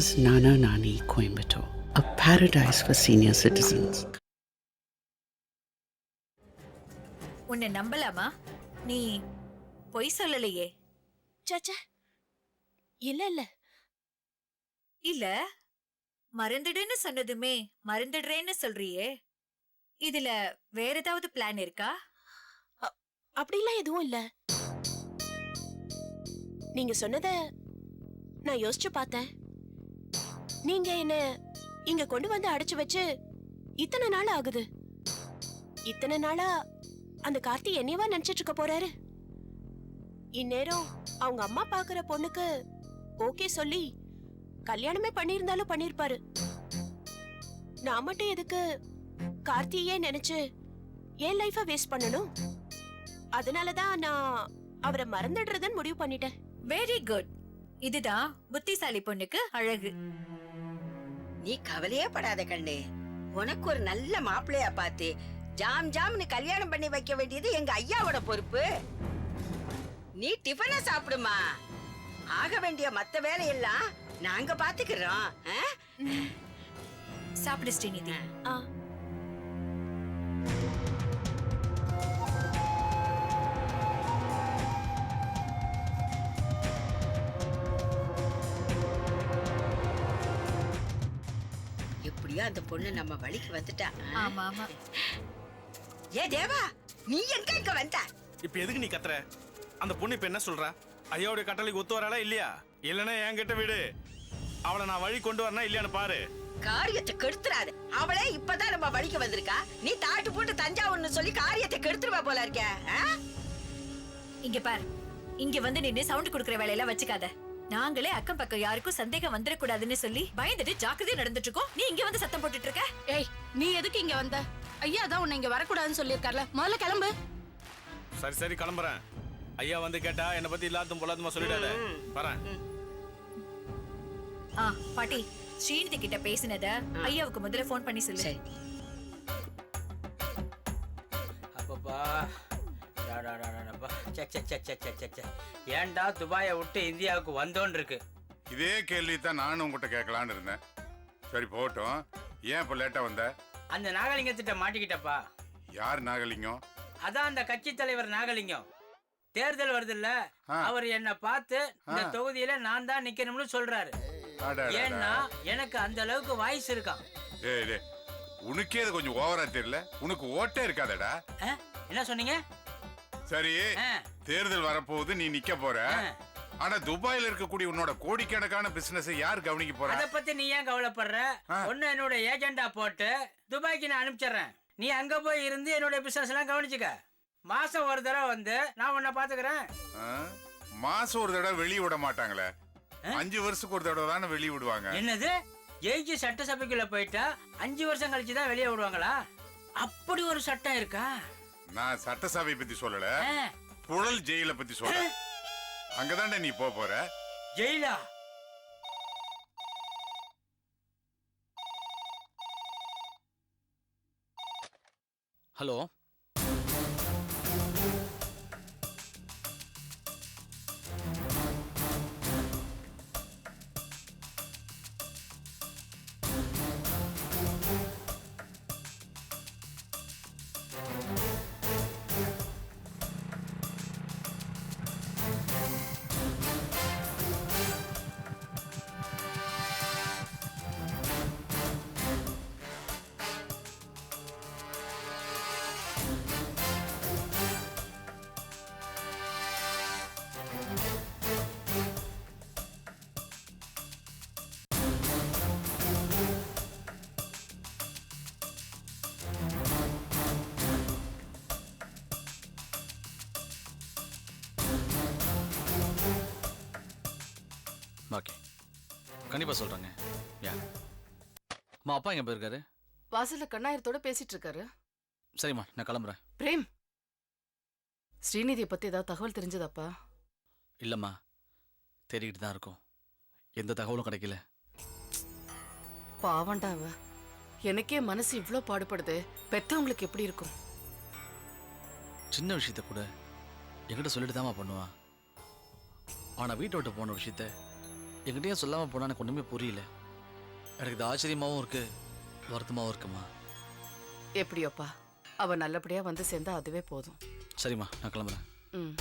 Nana's Nana Nani Coimbatore, a paradise for senior citizens. உன்னை நம்பலாமா? நீ பொய் சொல்லலையே. சச்சா இல்ல இல்ல. இல்ல மறந்துடுன்னு சொன்னதுமே மறந்துடுறேன்னு சொல்றியே. இதுல வேற ஏதாவது பிளான் இருக்கா? அப்படிலாம் எதுவும் இல்ல. நீங்க சொன்னத நான் யோசிச்சு பார்த்தேன். நீங்க என்ன இங்க கொண்டு வந்து அடைச்சு வச்சு இத்தனை நாள் ஆகுது? இத்தனை நாளா அந்த கார்த்தி என்னையவா நினைச்சிட்டு இருக்க போறாரு? இந்நேரம் அவங்க அம்மா பாக்குற பொண்ணுக்கு ஓகே சொல்லி கல்யாணமே பண்ணியிருந்தாலும் பண்ணிருப்பாரு நான் மட்டும் எதுக்கு கார்த்தியே நினைச்சு என் லைஃப வேஸ்ட் பண்ணணும்? அதனாலதான் நான் அவரை மறந்துடுறதுன்னு முடிவு பண்ணிட்டேன். வெரி குட் இதுதான் புத்திசாலி பொண்ணுக்கு அழகு. நீ கவலையே படாத கண்ணு. உனக்கு ஒரு நல்ல மாப்பிள்ளையா பார்த்து ஜாம் ஜாம்னு கல்யாணம் பண்ணி வைக்க வேண்டியது எங்க ஐயாவோட பொறுப்பு. நீ டிஃபனை சாப்பிடுமா. ஆக வேண்டிய மத்த வேலையெல்லாம் நாங்க பாத்துக்கிறோம்? சாப்பிடு ஸ்ரீநிதி. எப்படியோ அந்த பொண்ணு நம்ம வழிக்கு வந்துட்டா? ஆமா ஆமா. ஏ தேவா நீ எங்க இங்க வந்த? இப்ப எதுக்கு நீ கத்துற? அந்த பொண்ணு இப்ப என்ன சொல்றா? ஐயாவுடைய கட்டளைக்கு ஒத்து வராளா இல்லையா? இல்லைன்னா என்கிட்ட விடு. அவளை நான் வழி கொண்டு வரனா இல்லையான்னு பாரு. காரியத்தை கெடுத்துறாத. அவளே இப்பதான் நம்ம வழிக்கு வந்திருக்கா. நீ தாட்டு போட்டு தஞ்சாவூர்னு சொல்லி காரியத்தை கெடுத்துருவா போல இருக்க ஆ? இங்க பார். இங்க வந்து நின்னு சவுண்ட் குடுக்கற வேலையெல்லாம் வச்சுக்காத. நாங்களே அக்கம் பக்கம் யாருக்கும் சந்தேகம் வந்துடக்கூடாதுன்னு சொல்லி பயந்துட்டு ஜாக்கிரதையா நடந்துட்டு இருக்கோம் நீ இங்க வந்து சத்தம் போட்டுட்டு இருக்க ஏய் நீ எதுக்கு இங்க வந்த? ஐயா தான் உன்னை இங்க வரக்கூடாதுன்னு சொல்லியிருக்கார்ல. முதல்ல கிளம்பு. சரி சரி கிளம்புறேன். ஐயா வந்து கேட்டா என்னை பத்தி இல்லாதும் பொல்லாதுமா சொல்லிடாத. வரேன். ஆ பாட்டி ஸ்ரீநிதி கிட்ட பேசினத ஐயாவுக்கு முதல்ல ஃபோன் பண்ணி சொல்லு. அப்பப்பா. ஏன்டா துபாயை விட்டு இந்தியாவுக்கு வந்தோன்னு இருக்கு இதே கேள்வி தான் நானும் உங்ககிட்ட கேட்கலான்னு இருந்தேன். சரி போகட்டும். ஏன் இப்போ லேட்டாக வந்த? அந்த நாகலிங்கத்திட்ட மாட்டிக்கிட்டப்பா. யார் நாகலிங்கம்? அதான் அந்த கட்சி தலைவர் நாகலிங்கம். தேர்தல் வருதுல்ல ஆ. அவர் என்ன பார்த்து இந்த. தொகுதியில நான் தான் நிக்கணும்னு சொல்றாரு. ஏன்னா எனக்கு அந்த அளவுக்கு வாய்ஸ் இருக்கான் உனக்கே அது கொஞ்சம் ஓவரா தெரியல? உனக்கு ஓட்டே இருக்காதடா? என்ன சொன்னீங்க? சரி தேர்தல் வரப்போகுது நீ நிக்க போற. ஆனா துபாயில இருக்கக்கூடிய உன்னோட கோடிக்கணக்கான பிசினஸ் யார் கவனிக்க போறா? அத பத்தி நீ ஏன் கவலைப்படுற. ஒன்னு என்னோட ஏஜெண்டா போட்டு துபாய்க்கு நான் அனுப்பிச்சிடுறேன். நீ அங்க போய் இருந்து என்னோட பிசினஸ் எல்லாம் கவனிச்சுக்க. மாசம் ஒரு தடவை வந்து நான் உன்னை பாத்துக்கிறேன்? மாசம் ஒரு தடவை வெளிய விட மாட்டாங்களே? அஞ்சு வருஷத்துக்கு ஒரு தடவை தானே வெளிய விடுவாங்க? என்னது? ஜெயிச்சு சட்டசபைக்குள்ள போயிட்டா அஞ்சு வருஷம் கழிச்சு தான் வெளியே விடுவாங்களா? அப்படி ஒரு சட்டம் இருக்கா? நான் சட்டசபை பத்தி சொல்லல. புழல் ஜெயில பத்தி சொல்றேன். அங்கதானே நீ போக போற. ஜெயிலா? ஹலோ. கண்டிப்பாக சொல்கிறேங்க யா. அம்மா அப்பா எங்கே போயிருக்காரு? வாசல்ல கண்ணாயிரத்தோட பேசிட்டு இருக்காரு சரிம்மா நான் கிளம்புறேன். பிரேம்! ஸ்ரீநிதியை பத்தி ஏதாவது தகவல் தெரிஞ்சதாப்பா? இல்லைம்மா. தேடிக்கிட்டு தான் இருக்கோம். எந்த தகவலும் கிடைக்கல. பாவண்டா அவ. எனக்கே மனசு இவ்ளோ பாடுபடுது. பெத்தவங்களுக்கு எப்படி இருக்கும்? சின்ன விஷயத்த கூட என்கிட்ட சொல்லிட்டு தாம்மா பண்ணுவா. ஆனால் வீட்டை விட்டு போன விஷயத்த என்கிட்டயும் சொல்லாமல் போனால் எனக்கு ஒன்றுமே புரியல. எனக்கு இது ஆச்சரியமாகவும் இருக்கு வருத்தமாகவும் இருக்குமா? எப்படியோப்பா? அவ நல்லபடியா வந்து சேர்ந்தா அதுவே போதும். சரிம்மா நான் கிளம்புறேன். ம்.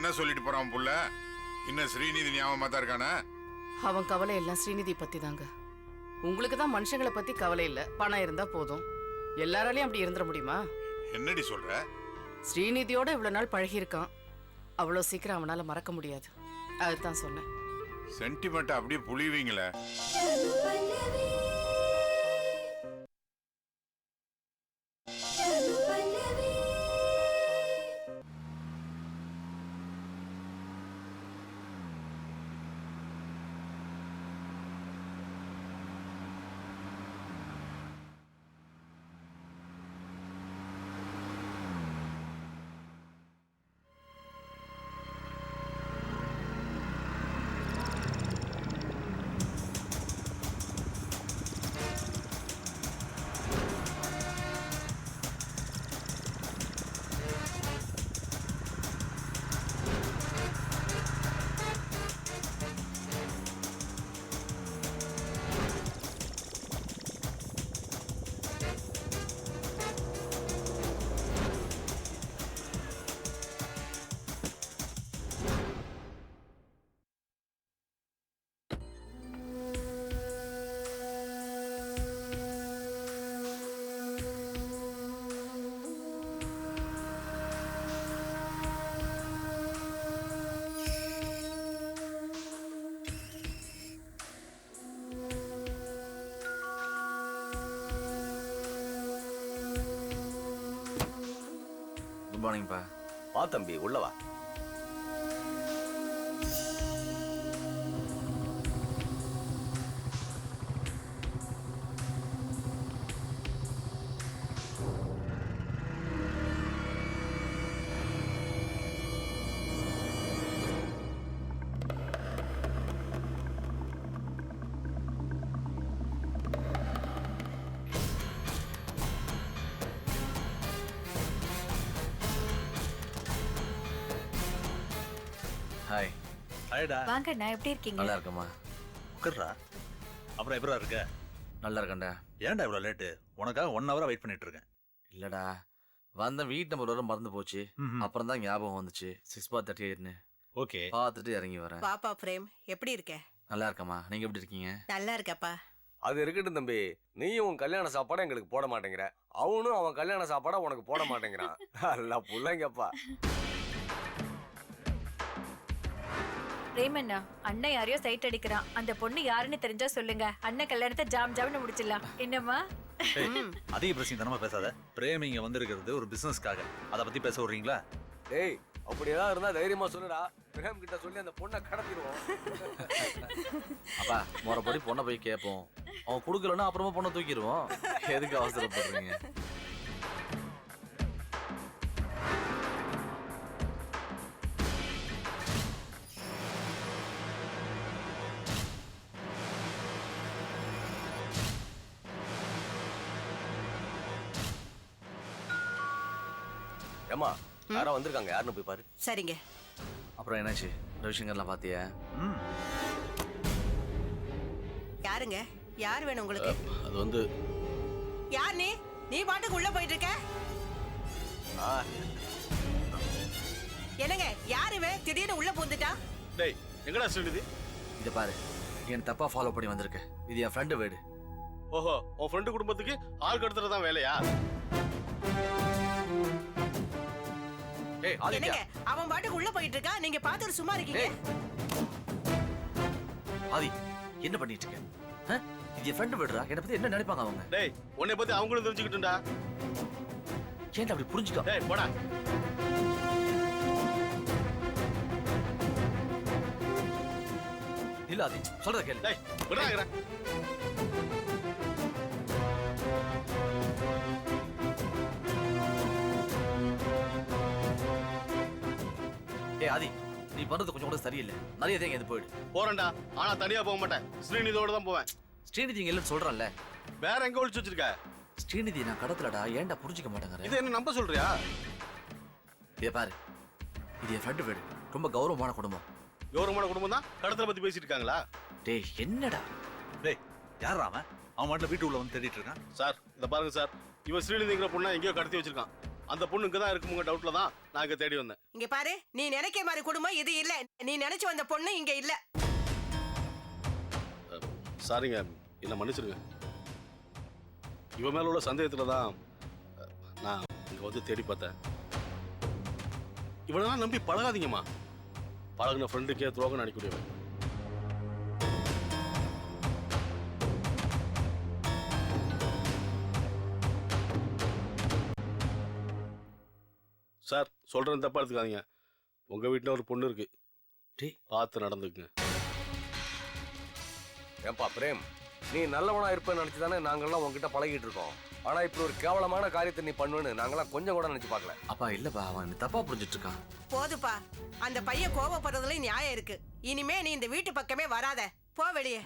என்ன சொல்லிட்டு போறான் புள்ள? இன்னும் ஸ்ரீநிதி ஞாபகமா தான் இருக்கானா? அவன் கவலை எல்லாம் ஸ்ரீநிதி பத்தி தாங்க உங்களுக்கு தான் மனுஷங்களை பத்தி கவலை இல்ல பணம் இருந்தா போதும். எல்லாராலையும் அப்படி இருந்துட முடியுமா? என்னடி சொல்ற? ஸ்ரீநிதியோட இவ்வளவு நாள் பழகி இருக்கான் அவ்வளோ சீக்கிரம் அவனால மறக்க முடியாது. அதுதான் சொன்னேன். சென்டிமெண்ட் அப்படியே புளிவீங்களே. குட் வா தம்பி உள்ள வா. ஹாய் ஹாய்டா வாங்க நான் எப்படி இருக்கீங்க? நல்லா இருக்கம்மா. உட்கார்றா. அப்புறம் எப்படா இருக்க? நல்லா இருக்கேன்டா. ஏன்டா இவ்வளவு லேட்டு உனக்காக ஒன் ஹவரா வெயிட் பண்ணிட்டு இருக்கேன். இல்லடா. வந்த வீட்டு நம்பர் வர மறந்து போச்சு. அப்புறம் தான் ஞாபகம் வந்துச்சு. சிக்ஸ் பார் தேர்ட்டி எயிட்னு ஓகே. பார்த்துட்டு இறங்கி வரேன். பாப்பா பிரேம் எப்படி இருக்க? நல்லா இருக்கம்மா. நீங்க எப்படி இருக்கீங்க? நல்லா இருக்கப்பா. அது இருக்கட்டும் தம்பி. நீயும் உன் கல்யாண சாப்பாடை எங்களுக்கு போட மாட்டேங்கிற. அவனும் அவன் கல்யாண சாப்பாடை உனக்கு போட மாட்டேங்கிறான். நல்லா புள்ளைங்கப்பா. பிரேமண்ணா அண்ணன் யாரையோ சைட் அடிக்கிறான். அந்த பொண்ணு யாருன்னு தெரிஞ்சா சொல்லுங்க. அண்ணன் கல்யாணத்தை ஜாம் ஜாம்னு முடிச்சிடலாம். என்னம்மா? அதிக பிரச்சனை தனமா பேசாத. பிரேம் இங்க வந்திருக்கிறது ஒரு பிசினஸ்க்காக அதை பத்தி பேச விடுறீங்களா? டேய் அப்படி ஏதாவது இருந்தா தைரியமா சொல்லுடா. பிரேம் கிட்ட சொல்லி அந்த பொண்ணை கடத்திடுவோம். அப்பா முறைப்படி பொண்ணை போய் கேட்போம் அவன் கொடுக்கலன்னா அப்புறமா பொண்ணை தூக்கிடுவோம். எதுக்கு அவசரப்படுறீங்க? ஏமா யாரோ வந்திருக்காங்க. யாருன்னு போய் பாரு. சரிங்க. அப்புறம் என்னாச்சு? ரவிசங்கர்லாம் பார்த்தியா ம். யாருங்க? யார் வேணும் உங்களுக்கு? அது வந்து யார் நீ? நீ பாட்டுக்கு உள்ள போயிட்டு இருக்க ஆ, என்னங்க யார் இவன்? திடீர்னு உள்ள பூந்துட்டா? டேய் எங்கடா சொல்லுது? இதை பாரு. என் தப்பா ஃபாலோ பண்ணி வந்திருக்க. இது என் ஃப்ரெண்டு வீடு. ஓஹோ உன் ஃப்ரெண்டு குடும்பத்துக்கு ஆள் கடத்துறது தான் வேலையா? ஏய் ஆதித்யா அவன் பாட்டுக்கு உள்ள போயிட்டு இருக்கா? நீங்க பாத்துட்டு சும்மா இருக்கீங்க. ஏய். ஆதி என்ன பண்ணிட்டு இருக்க? ஆ? இது என் ஃப்ரெண்டு விடுறா? என்னை பத்தி என்ன நினைப்பாங்க அவங்க? டேய் உன்னை பத்தி அவங்களும் தெரிஞ்சுக்கிட்டுண்டா ஏன்டா அப்படி புரிஞ்சுக்கோ டேய் போடா. இல்ல ஆதி. சொல்றத கேளு. டேய் விடாங்கடா பண்றது கொஞ்சம் கூட சரியில்லை. நிறைய தேங்க இது போயிடு போறேன்டா. ஆனா தனியா போக மாட்டேன். ஸ்ரீநிதியோட தான் போவேன். ஸ்ரீநிதி இங்க இல்லைன்னு சொல்றேன்ல. வேற எங்க ஒளிச்சு வச்சிருக்க? ஸ்ரீநிதி நான் கடத்தலடா. ஏன்டா புரிஞ்சுக்க மாட்டேங்கிற? இது என்ன நம்ப சொல்றியா? இதை பாரு. இது என் ஃப்ரெண்டு வீடு. ரொம்ப கௌரவமான குடும்பம். கௌரவமான குடும்பம் தான் கடத்தல பத்தி பேசிட்டு இருக்காங்களா? டேய் என்னடா? டேய் யார் அவன்? அவன் மட்டும் வீட்டு உள்ள வந்து தேடிட்டு இருக்கான். சார் இத பாருங்க சார். இவன் ஸ்ரீநிதிங்கிற பொண்ணை எங்கேயோ கடத்தி வச்சிருக்கான். அந்த பொண்ணு இங்க தான் இருக்குங்க டவுட்ல தான் நான் இங்க தேடி வந்தேன். இங்க பாரு நீ நினைக்கிற மாதிரி குடும்பம் இது இல்ல. நீ நினைச்சு வந்த பொண்ணு இங்க இல்ல. சாரிங்க என்ன மன்னிச்சிருங்க இவன் மேல உள்ள சந்தேகத்துல தான் நான் இங்க வந்து தேடி பார்த்தேன். இவனெல்லாம் நம்பி பழகாதீங்கம்மா. பழகுன ஃப்ரெண்டுக்கே துரோகம் நினைக்கூடியவன் சார் சொல்றேன் தப்பா எடுத்துக்காதீங்க. உங்க வீட்டுல ஒரு பொண்ணு இருக்கு. டேய். பார்த்து நடந்துக்குங்க. ஏன்பா பிரேம்? நீ நல்லவனா இருப்பேன்னு நினைச்சு தானே நாங்கெல்லாம் உன்கிட்ட பழகிட்டு இருக்கோம் ஆனா இப்படி ஒரு கேவலமான காரியத்தை நீ பண்ணுவேன்னு நாங்கெல்லாம் கொஞ்சம் கூட நினைச்சு பார்க்கல. அப்பா இல்லப்பா அவன் என்னை தப்பா புரிஞ்சிட்டு இருக்கான் போதுப்பா. அந்த பையன் கோபப்படுறதுல நியாயம் இருக்கு. இனிமே நீ இந்த வீட்டு பக்கமே வராத. போ வெளியே.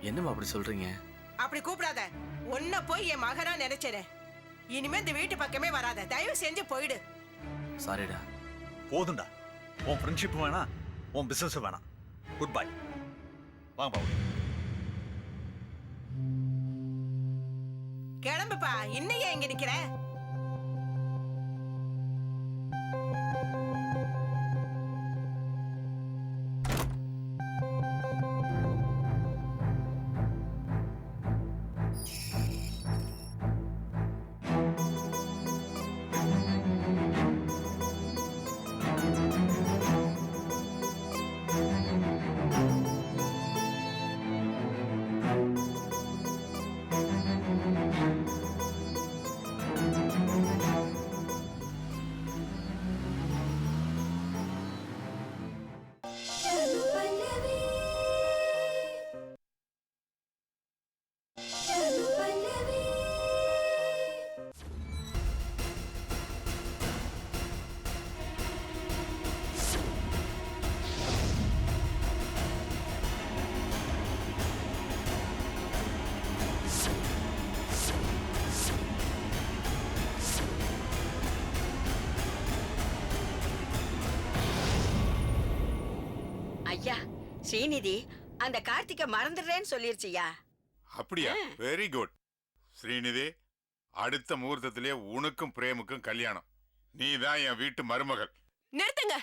என்னம்மா அப்படி சொல்றீங்க? அப்படி கூப்பிடாத. உன்னை போய் என் மகனா நினைச்சேனே இனிமே இந்த வீட்டு பக்கமே வராத. தயவு செஞ்சு போயிடு. சாரிடா போதும்டா. உன் ஃப்ரெண்ட்ஷிப் வேணாம் உன் பிசினஸ் வேணாம். குட் பை வாங்க பாபு. கிளம்புப்பா. இன்னும் ஏன் இங்க நிக்கிற? ஸ்ரீநிதி அந்த கார்த்திகை மறந்துடுறேன்னு சொல்லிருச்சியா? அப்படியா? வெரி குட் ஸ்ரீநிதி அடுத்த முகூர்த்தத்திலே உனக்கும் பிரேமுக்கும் கல்யாணம். நீ தான் என் வீட்டு மருமகள். நிறுத்துங்க.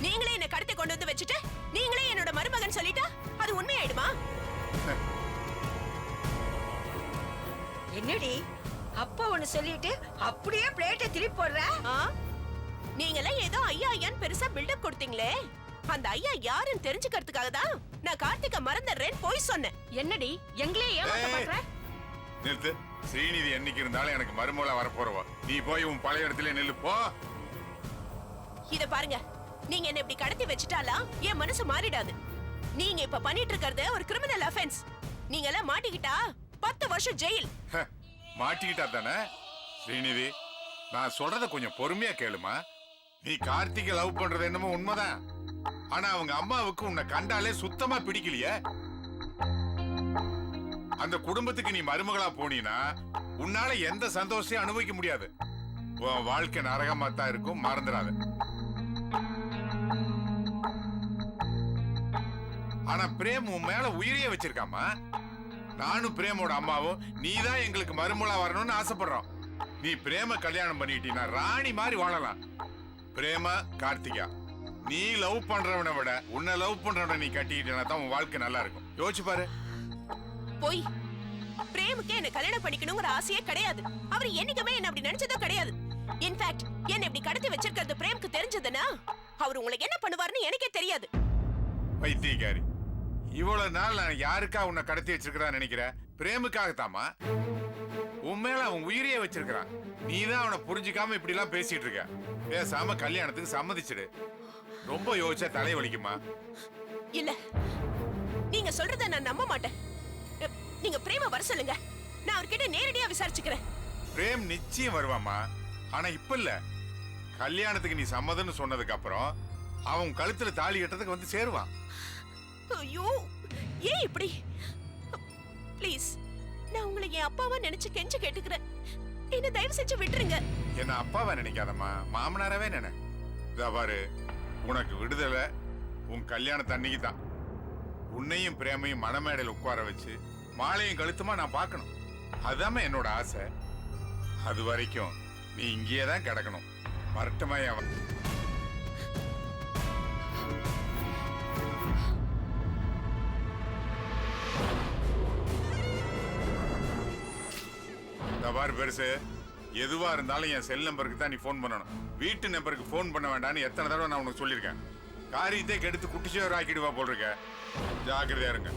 நீங்களே என்ன கடத்தி கொண்டு வந்து வச்சுட்டு நீங்களே என்னோட மருமகன் சொல்லிட்டா அது உண்மையாயிடுமா? என்னடி? அப்பா ஒண்ணு சொல்லிட்டு அப்படியே பிளேட்டை திருப்பி போடுற? ஆ? நீங்கெல்லாம் ஏதோ ஐயா ஐயான்னு பெருசா பில்டப் கொடுத்தீங்களே. அந்த ஐயா யாருன்னு தெரிஞ்சுக்கிறதுக்காக தான் நான் கார்த்திகை மறந்துடுறேன்னு போய் சொன்னேன். என்னடி எங்களே ஏமாத்த நிறுத்து. ஸ்ரீநிதி என்னைக்கு இருந்தாலும் எனக்கு மருமகளா வரப்போறவா. நீ போய் உன் பழைய இடத்துல நில்லு போ. இத பாருங்க. நீங்க என்ன இப்படி கடத்தி வச்சுட்டாலாம் என் மனசு மாறிடாது. நீங்க இப்ப பண்ணிட்டு இருக்கிறது ஒரு கிரிமினல் அஃபென்ஸ் நீங்க எல்லாம் மாட்டிக்கிட்டா பத்து வருஷம் ஜெயில். ஹ, மாட்டிக்கிட்டா தானே? ஸ்ரீநிதி நான் சொல்றத கொஞ்சம் பொறுமையா கேளுமா. நீ கார்த்திகை லவ் பண்றது என்னமோ உண்மைதான். ஆனா அவங்க அம்மாவுக்கு உன்னை கண்டாலே சுத்தமா பிடிக்கலையே? அந்த குடும்பத்துக்கு நீ மருமகளா போனீனா உன்னால எந்த சந்தோஷத்தையும் அனுபவிக்க முடியாது. உன் வாழ்க்கை நரகமா தான் இருக்கும் மறந்துடாத. ஆனா பிரேம் உன் மேல உயிரியே வச்சிருக்காமா நானும் பிரேமோட அம்மாவும் நீ தான் எங்களுக்கு மருமகளா வரணும்னு ஆசைப்படுறோம். நீ பிரேம கல்யாணம் பண்ணிட்டீங்கன்னா ராணி மாதிரி வாழலாம். பிரேம கார்த்திகா. நீ லவ் பண்றவனை விட உன்னை லவ் பண்றவனை நீ கட்டிக்கிட்டா தான் உன் வாழ்க்கை நல்லா இருக்கும். யோசிச்சு பாரு. போய். பிரேமுக்கு என்ன கல்யாணம் பண்ணிக்கணுங்கிற ஆசையே கிடையாது. அவர் என்னைக்குமே என்ன அப்படி நினைச்சதோ கிடையாது. இன்ஃபேக்ட் என்ன இப்படி கடத்தி வச்சிருக்கிறது பிரேமுக்கு தெரிஞ்சதுன்னா அவர் உங்களுக்கு என்ன பண்ணுவாருன்னு எனக்கே தெரியாது. வைத்தியக்காரி இவ்வளவு நாள் நான் யாருக்கா உன்னை கடத்தி வச்சிருக்கிறான்னு நினைக்கிற? பிரேமுக்காகத்தாம்மா? உன் மேல அவன் உயிரையே வச்சிருக்கிறான். நீ தான் அவனை புரிஞ்சுக்காம இப்படி எல்லாம் பேசிட்டு இருக்க. பேசாம கல்யாணத்துக்கு சம்மதிச்சிடு. ரொம்ப யோசிச்சா தலை வலிக்குமா? இல்ல. நீங்க சொல்றத நான் நம்ப மாட்டேன். நீங்க பிரேம வர சொல்லுங்க. நான் அவர்கிட்ட நேரடியா விசாரிச்சுக்கிறேன். பிரேம் நிச்சயம் வருவாம்மா. ஆனா இப்ப இல்ல. கல்யாணத்துக்கு நீ சம்மதம்னு சொன்னதுக்கு அப்புறம் அவன் கழுத்துல தாலி கட்டுறதுக்கு வந்து சேருவான். ஐயோ ஏன் இப்படி? ப்ளீஸ் நான் உங்களை என் அப்பாவா நினைச்சு கெஞ்சு கேட்டுக்கிறேன். என்ன தயவு செஞ்சு விட்டுருங்க. என்ன அப்பாவை நினைக்காதம்மா. மாமனாரவே நினை. இதா பாரு. உனக்கு விடுதலை உன் கல்யாணத்து அன்னைக்கு தான் உன்னையும் பிரேமையும் மணமேடையில் உட்கார வச்சு மாலையும் கழுத்துமா நான் பார்க்கணும். அதுதான் என்னோட ஆசை. அது வரைக்கும் நீ இங்கேயே தான் கிடக்கணும். மரட்டமாய் அவன் இந்த பாரு பெருசு. எதுவா இருந்தாலும் என் செல் நம்பருக்கு தான் நீ ஃபோன் பண்ணணும். வீட்டு நம்பருக்கு ஃபோன் பண்ண வேண்டாம்னு எத்தனை தடவை நான் உனக்கு சொல்லியிருக்கேன். காரியத்தை கெடுத்து குட்டிச்சோர் ஆக்கிடுவா போல் இருக்க. ஜாக்கிரதையா இருங்க.